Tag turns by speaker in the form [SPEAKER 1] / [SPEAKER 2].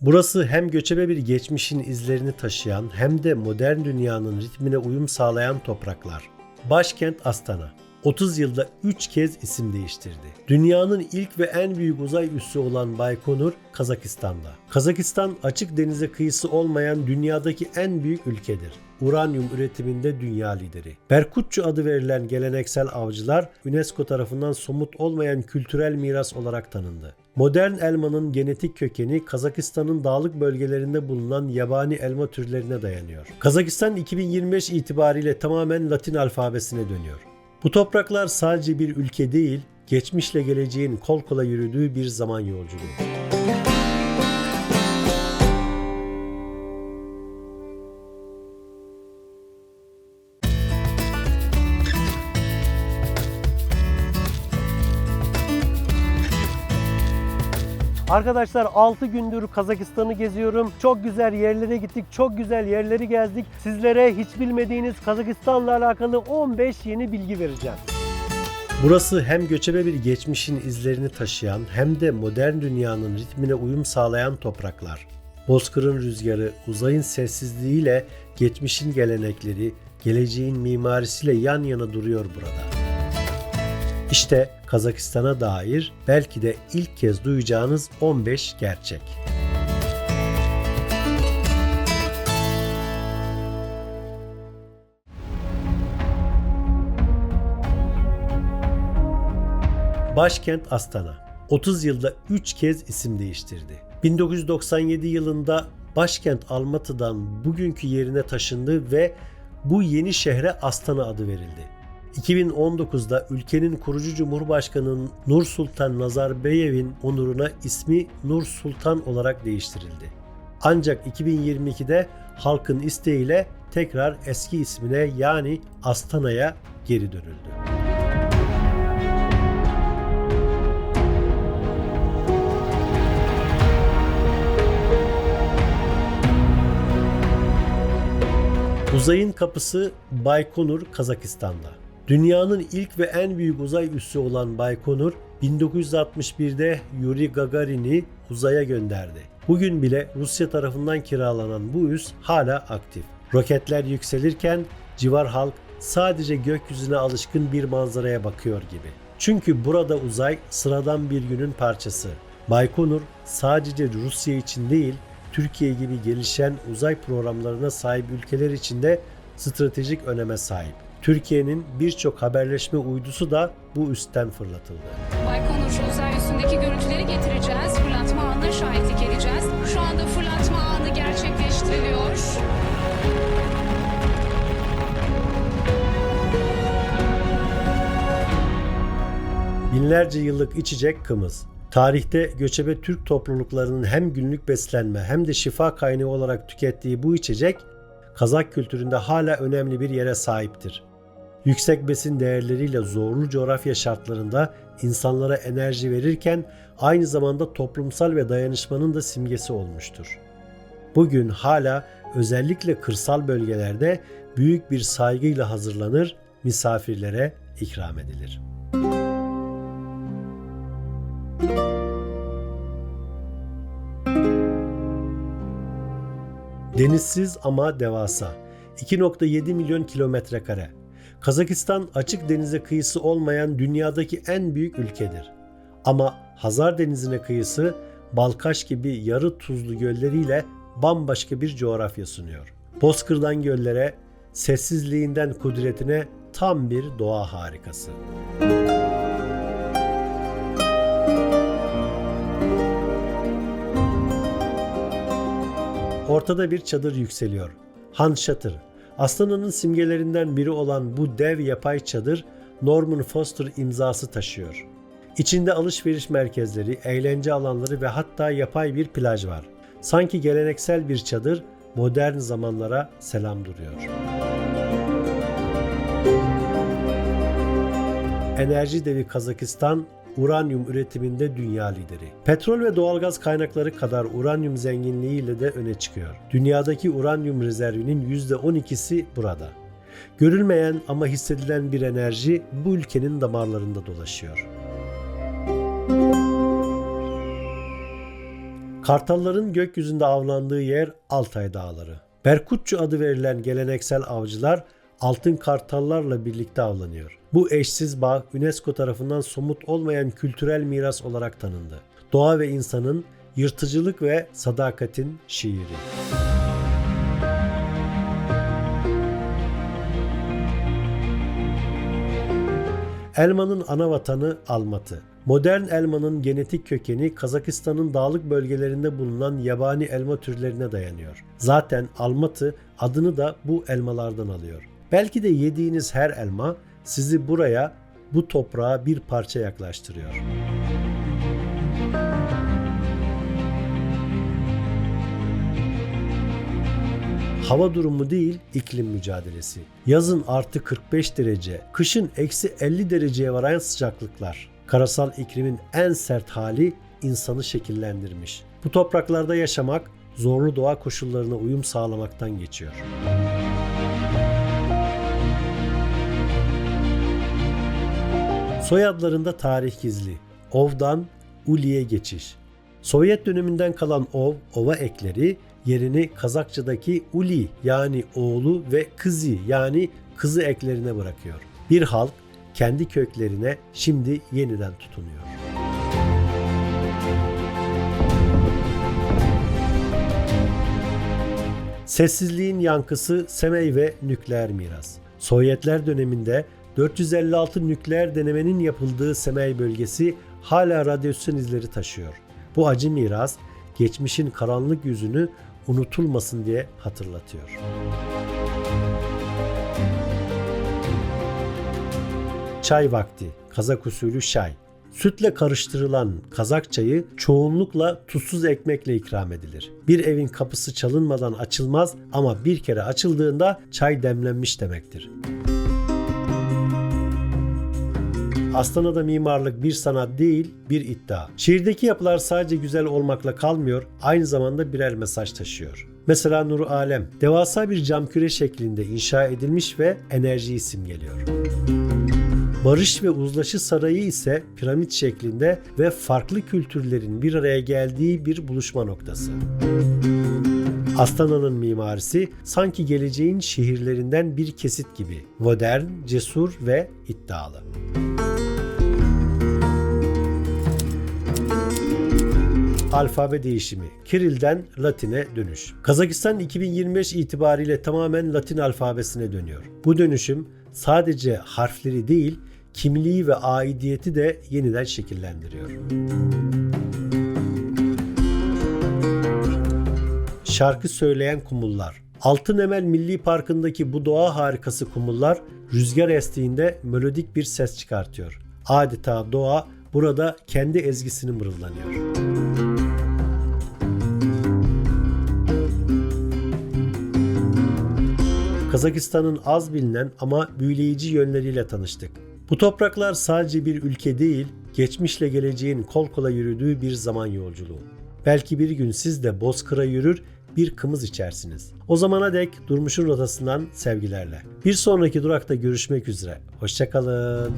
[SPEAKER 1] Burası hem göçebe bir geçmişin izlerini taşıyan hem de modern dünyanın ritmine uyum sağlayan topraklar. Başkent Astana. 30 yılda 3 kez isim değiştirdi. Dünyanın ilk ve en büyük uzay üssü olan Baykonur, Kazakistan'da. Kazakistan açık denize kıyısı olmayan dünyadaki en büyük ülkedir. Uranyum üretiminde dünya lideri. Berkutçu adı verilen geleneksel avcılar UNESCO tarafından somut olmayan kültürel miras olarak tanındı. Modern elmanın genetik kökeni Kazakistan'ın dağlık bölgelerinde bulunan yabani elma türlerine dayanıyor. Kazakistan 2025 itibariyle tamamen Latin alfabesine dönüyor. Bu topraklar sadece bir ülke değil, geçmişle geleceğin kol kola yürüdüğü bir zaman yolculuğu. Arkadaşlar 6 gündür Kazakistan'ı geziyorum. Çok güzel yerlere gittik, çok güzel yerleri gezdik. Sizlere hiç bilmediğiniz Kazakistan'la alakalı 15 yeni bilgi vereceğim. Burası hem göçebe bir geçmişin izlerini taşıyan hem de modern dünyanın ritmine uyum sağlayan topraklar. Bozkır'ın rüzgarı, uzayın sessizliğiyle geçmişin gelenekleri, geleceğin mimarisiyle yan yana duruyor burada. İşte Kazakistan'a dair belki de ilk kez duyacağınız 15 gerçek. Başkent Astana. 30 yılda 3 kez isim değiştirdi. 1997 yılında başkent Almatı'dan bugünkü yerine taşındı ve bu yeni şehre Astana adı verildi. 2019'da ülkenin kurucu Cumhurbaşkanı Nur Sultan Nazarbayev'in onuruna ismi Nur Sultan olarak değiştirildi. Ancak 2022'de halkın isteğiyle tekrar eski ismine yani Astana'ya geri dönüldü. Uzayın kapısı Baykonur, Kazakistan'da. Dünyanın ilk ve en büyük uzay üssü olan Baykonur, 1961'de Yuri Gagarin'i uzaya gönderdi. Bugün bile Rusya tarafından kiralanan bu üs hala aktif. Roketler yükselirken civar halk sadece gökyüzüne alışkın bir manzaraya bakıyor gibi. Çünkü burada uzay sıradan bir günün parçası. Baykonur sadece Rusya için değil, Türkiye gibi gelişen uzay programlarına sahip ülkeler için de stratejik öneme sahip. Türkiye'nin birçok haberleşme uydusu da bu üstten fırlatıldı.
[SPEAKER 2] Baykonur uzay üstündeki görüntüleri getireceğiz. Fırlatma anına şahitlik edeceğiz. Şu anda fırlatma anı gerçekleştiriliyor.
[SPEAKER 1] Binlerce yıllık içecek kımız. Tarihte göçebe Türk topluluklarının hem günlük beslenme hem de şifa kaynağı olarak tükettiği bu içecek Kazak kültüründe hala önemli bir yere sahiptir. Yüksek besin değerleriyle zorlu coğrafya şartlarında insanlara enerji verirken aynı zamanda toplumsal ve dayanışmanın da simgesi olmuştur. Bugün hala özellikle kırsal bölgelerde büyük bir saygıyla hazırlanır, misafirlere ikram edilir. Denizsiz ama devasa. 2.7 milyon kilometre kare. Kazakistan açık denize kıyısı olmayan dünyadaki en büyük ülkedir. Ama Hazar Denizi'ne kıyısı Balkaş gibi yarı tuzlu gölleriyle bambaşka bir coğrafya sunuyor. Bozkır'dan göllere, sessizliğinden kudretine tam bir doğa harikası. Ortada bir çadır yükseliyor. Han Şatır. Astana'nın simgelerinden biri olan bu dev yapay çadır Norman Foster imzası taşıyor. İçinde alışveriş merkezleri, eğlence alanları ve hatta yapay bir plaj var. Sanki geleneksel bir çadır modern zamanlara selam duruyor. Enerji devi Kazakistan uranyum üretiminde dünya lideri. Petrol ve doğalgaz kaynakları kadar uranyum zenginliğiyle de öne çıkıyor. Dünyadaki uranyum rezervinin %12'si burada. Görülmeyen ama hissedilen bir enerji bu ülkenin damarlarında dolaşıyor. Kartalların gökyüzünde avlandığı yer Altay Dağları. Berkutçu adı verilen geleneksel avcılar altın kartallarla birlikte avlanıyor. Bu eşsiz bağ UNESCO tarafından somut olmayan kültürel miras olarak tanındı. Doğa ve insanın yırtıcılık ve sadakatin şiiri. Elmanın ana vatanı Almatı. Modern elmanın genetik kökeni Kazakistan'ın dağlık bölgelerinde bulunan yabani elma türlerine dayanıyor. Zaten Almatı adını da bu elmalardan alıyor. Belki de yediğiniz her elma sizi buraya, bu toprağa bir parça yaklaştırıyor. Hava durumu değil, iklim mücadelesi. Yazın artı 45 derece, kışın eksi 50 dereceye varan sıcaklıklar. Karasal iklimin en sert hali insanı şekillendirmiş. Bu topraklarda yaşamak zorlu doğa koşullarına uyum sağlamaktan geçiyor. Soyadlarında tarih gizli. Ov'dan Uli'ye geçiş. Sovyet döneminden kalan ov, ova ekleri yerini Kazakçadaki uli yani oğlu ve kızı yani kızı eklerine bırakıyor. Bir halk kendi köklerine şimdi yeniden tutunuyor. Sessizliğin yankısı Semey ve nükleer miras. Sovyetler döneminde 456 nükleer denemenin yapıldığı Semey bölgesi hala radyasyon izleri taşıyor. Bu acı miras geçmişin karanlık yüzünü unutulmasın diye hatırlatıyor. Çay vakti, Kazak usulü çay. Sütle karıştırılan Kazak çayı çoğunlukla tuzsuz ekmekle ikram edilir. Bir evin kapısı çalınmadan açılmaz ama bir kere açıldığında çay demlenmiş demektir. Astana'da mimarlık bir sanat değil, bir iddia. Şehirdeki yapılar sadece güzel olmakla kalmıyor, aynı zamanda birer mesaj taşıyor. Mesela Nur Alem, devasa bir cam küre şeklinde inşa edilmiş ve enerjiyi simgeliyor. Barış ve Uzlaşı Sarayı ise piramit şeklinde ve farklı kültürlerin bir araya geldiği bir buluşma noktası. Astana'nın mimarisi sanki geleceğin şehirlerinden bir kesit gibi. Modern, cesur ve iddialı. Alfabe değişimi. Kiril'den Latin'e dönüş. Kazakistan 2025 itibariyle tamamen Latin alfabesine dönüyor. Bu dönüşüm sadece harfleri değil, kimliği ve aidiyeti de yeniden şekillendiriyor. Şarkı söyleyen kumullar. Altın Emel Milli Parkı'ndaki bu doğa harikası kumullar rüzgar estiğinde melodik bir ses çıkartıyor. Adeta doğa burada kendi ezgisini mırıldanıyor. Kazakistan'ın az bilinen ama büyüleyici yönleriyle tanıştık. Bu topraklar sadece bir ülke değil, geçmişle geleceğin kol kola yürüdüğü bir zaman yolculuğu. Belki bir gün siz de Bozkır'a yürür, bir kımız içersiniz. O zamana dek Durmuş'un rotasından sevgilerle. Bir sonraki durakta görüşmek üzere. Hoşçakalın.